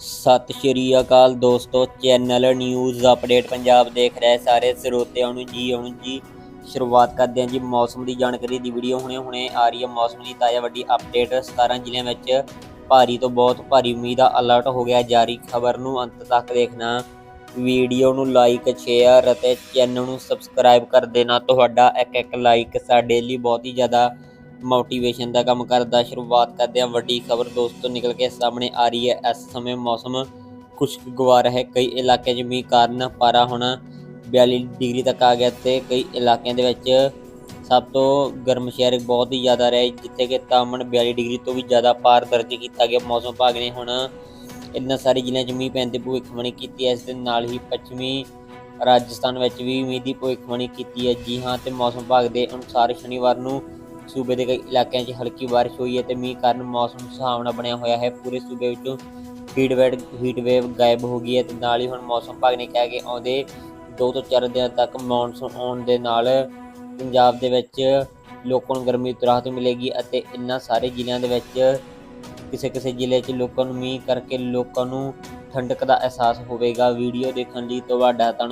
ਸਤਿ ਸ਼੍ਰੀ ਅਕਾਲ ਦੋਸਤੋ, channel news update Punjab ਦੇਖ ਰਹੇ ਸਾਰੇ ਸਰੋਤਿਆਂ ਨੂੰ ਜੀ। ਆਉਣ ਜੀ ਸ਼ੁਰੂਆਤ ਕਰਦੇ ਹਾਂ ਜੀ ਮੌਸਮ ਦੀ ਜਾਣਕਾਰੀ ਦੀ ਵੀਡੀਓ। ਹੁਣੇ ਹੁਣੇ ਆ ਰਹੀ ਹੈ ਮੌਸਮ ਦੀ ਤਾਜ਼ਾ ਵੱਡੀ ਅਪਡੇਟ। 17 ਜ਼ਿਲ੍ਹਿਆਂ ਵਿੱਚ ਭਾਰੀ ਤੋਂ ਬਹੁਤ ਭਾਰੀ ਮੀਂਹ ਦਾ ਅਲਰਟ ਹੋ ਗਿਆ ਜਾਰੀ। ਖਬਰ ਨੂੰ ਅੰਤ ਤੱਕ ਦੇਖਣਾ। ਵੀਡੀਓ ਨੂੰ ਲਾਈਕ ਸ਼ੇਅਰ ਅਤੇ ਚੈਨਲ ਨੂੰ ਸਬਸਕ੍ਰਾਈਬ ਕਰ ਦੇਣਾ। ਤੁਹਾਡਾ ਇੱਕ ਇੱਕ ਲਾਈਕ ਸਾਡੇ ਲਈ ਬਹੁਤ ਹੀ ਜ਼ਿਆਦਾ ਮੋਟੀਵੇਸ਼ਨ ਦਾ ਕੰਮ ਕਰਦਾ, ਸ਼ੁਰੂਆਤ ਕਰਦੇ ਹਾਂ। ਵੱਡੀ ਖਬਰ ਦੋਸਤੋ ਨਿਕਲ ਕੇ ਸਾਹਮਣੇ ਆ ਰਹੀ ਹੈ। ਇਸ ਸਮੇਂ ਮੌਸਮ ਖੁਸ਼ਗਵਾਰ ਹੈ। ਕਈ ਇਲਾਕਿਆਂ 'ਚ ਮੀਂਹ ਕਾਰਨ ਪਾਰਾ ਹੁਣ 42 ਡਿਗਰੀ ਤੱਕ ਆ ਗਿਆ ਤੇ ਕਈ ਇਲਾਕਿਆਂ ਦੇ ਵਿੱਚ ਸਭ ਤੋਂ ਗਰਮ ਸ਼ਹਿਰ ਬਹੁਤ ਹੀ ਜ਼ਿਆਦਾ ਰਹੇ ਜਿੱਥੇ ਕਿ ਤਾਪਮਾਨ 42 ਡਿਗਰੀ ਤੋਂ ਵੀ ਜ਼ਿਆਦਾ ਪਾਰ ਦਰਜ ਕੀਤਾ ਗਿਆ। ਮੌਸਮ ਵਿਭਾਗ ਨੇ ਹੁਣ ਇਨ੍ਹਾਂ ਸਾਰੇ ਜ਼ਿਲ੍ਹਿਆਂ 'ਚ ਮੀਂਹ ਪੈਣ ਦੀ ਭਵਿੱਖਬਾਣੀ ਕੀਤੀ ਹੈ। ਇਸ ਦੇ ਨਾਲ ਹੀ ਪੱਛਮੀ ਰਾਜਸਥਾਨ ਵਿੱਚ ਵੀ ਮੀਂਹ ਦੀ ਭਵਿੱਖਬਾਣੀ ਕੀਤੀ ਹੈ। ਜੀ ਹਾਂ, ਤੇ ਮੌਸਮ ਵਿਭਾਗ ਦੇ ਅਨੁਸਾਰ ਸ਼ਨੀਵਾਰ ਨੂੰ ਸੂਬੇ ਦੇ ਕਈ ਇਲਾਕਿਆਂ 'ਚ ਹਲਕੀ ਬਾਰਿਸ਼ ਹੋਈ ਹੈ ਤੇ ਮੀਂਹ ਕਾਰਨ ਮੌਸਮ ਸੁਹਾਵਣਾ ਬਣਿਆ ਹੋਇਆ ਹੈ। ਪੂਰੇ ਸੂਬੇ ਵਿੱਚੋਂ ਹੀਟ ਵੇਵ ਹੀਟ ਵੇਵ ਗਾਇਬ ਹੋ ਗਈ ਹੈ ਤੇ ਨਾਲ ਹੀ ਹੁਣ ਮੌਸਮ ਵਿਭਾਗ ਨੇ ਕਿਹਾ ਕਿ ਆਉਂਦੇ 2 ਤੋਂ 4 ਦਿਨਾਂ ਤੱਕ ਮੌਨਸੂਨ ਆਉਣ ਦੇ ਨਾਲ ਪੰਜਾਬ ਦੇ ਵਿੱਚ ਲੋਕਾਂ ਨੂੰ ਗਰਮੀ ਤੋਂ ਰਾਹਤ ਮਿਲੇਗੀ ਅਤੇ ਇਨ੍ਹਾਂ ਸਾਰੇ ਜ਼ਿਲ੍ਹਿਆਂ ਦੇ ਵਿੱਚ ਕਿਸੇ ਕਿਸੇ ਜ਼ਿਲ੍ਹੇ 'ਚ ਲੋਕਾਂ ਨੂੰ ਮੀਂਹ ਕਰਕੇ ਲੋਕਾਂ ਨੂੰ ਠੰਡਕ ਦਾ ਅਹਿਸਾਸ ਹੋਵੇਗਾ। ਵੀਡੀਓ ਦੇਖਣ ਲਈ ਤੁਹਾਡਾ ਧੰਨਵਾਦ।